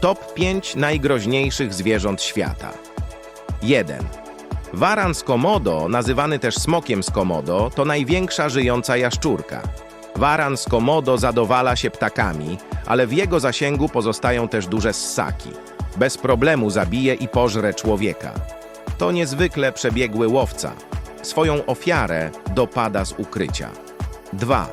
Top 5 najgroźniejszych zwierząt świata. 1. Waran z Komodo, nazywany też smokiem z Komodo, to największa żyjąca jaszczurka. Waran z Komodo zadowala się ptakami, ale w jego zasięgu pozostają też duże ssaki. Bez problemu zabije i pożre człowieka. To niezwykle przebiegły łowca. Swoją ofiarę dopada z ukrycia. 2.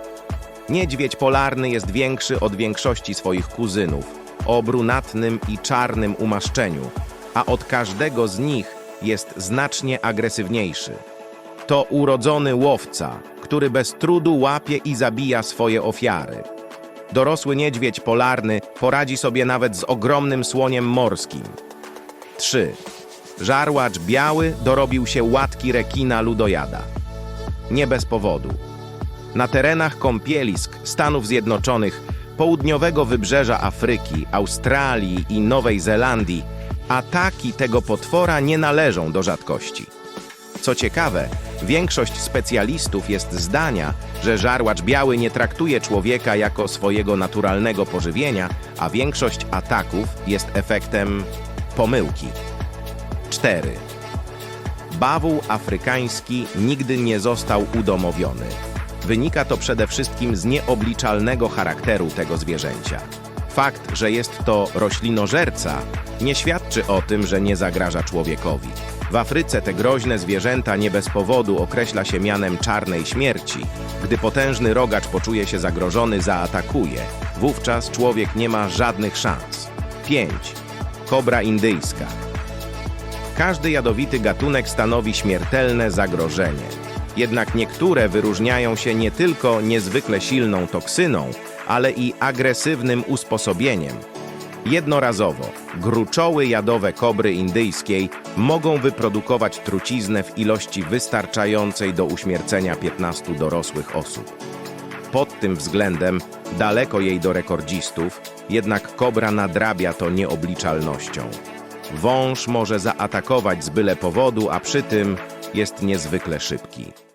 Niedźwiedź polarny jest większy od większości swoich kuzynów, o brunatnym i czarnym umaszczeniu, a od każdego z nich jest znacznie agresywniejszy. To urodzony łowca, który bez trudu łapie i zabija swoje ofiary. Dorosły niedźwiedź polarny poradzi sobie nawet z ogromnym słoniem morskim. 3. Żarłacz biały dorobił się łatki rekina ludojada. Nie bez powodu. Na terenach kąpielisk Stanów Zjednoczonych, południowego wybrzeża Afryki, Australii i Nowej Zelandii ataki tego potwora nie należą do rzadkości. Co ciekawe, większość specjalistów jest zdania, że żarłacz biały nie traktuje człowieka jako swojego naturalnego pożywienia, a większość ataków jest efektem pomyłki. 4. Bawół afrykański nigdy nie został udomowiony. Wynika to przede wszystkim z nieobliczalnego charakteru tego zwierzęcia. Fakt, że jest to roślinożerca, nie świadczy o tym, że nie zagraża człowiekowi. W Afryce te groźne zwierzęta nie bez powodu określa się mianem czarnej śmierci. Gdy potężny rogacz poczuje się zagrożony, zaatakuje. Wówczas człowiek nie ma żadnych szans. 5. Kobra indyjska. Każdy jadowity gatunek stanowi śmiertelne zagrożenie. Jednak niektóre wyróżniają się nie tylko niezwykle silną toksyną, ale i agresywnym usposobieniem. Jednorazowo gruczoły jadowe kobry indyjskiej mogą wyprodukować truciznę w ilości wystarczającej do uśmiercenia 15 dorosłych osób. Pod tym względem daleko jej do rekordzistów, jednak kobra nadrabia to nieobliczalnością. Wąż może zaatakować z byle powodu, a przy tym jest niezwykle szybki.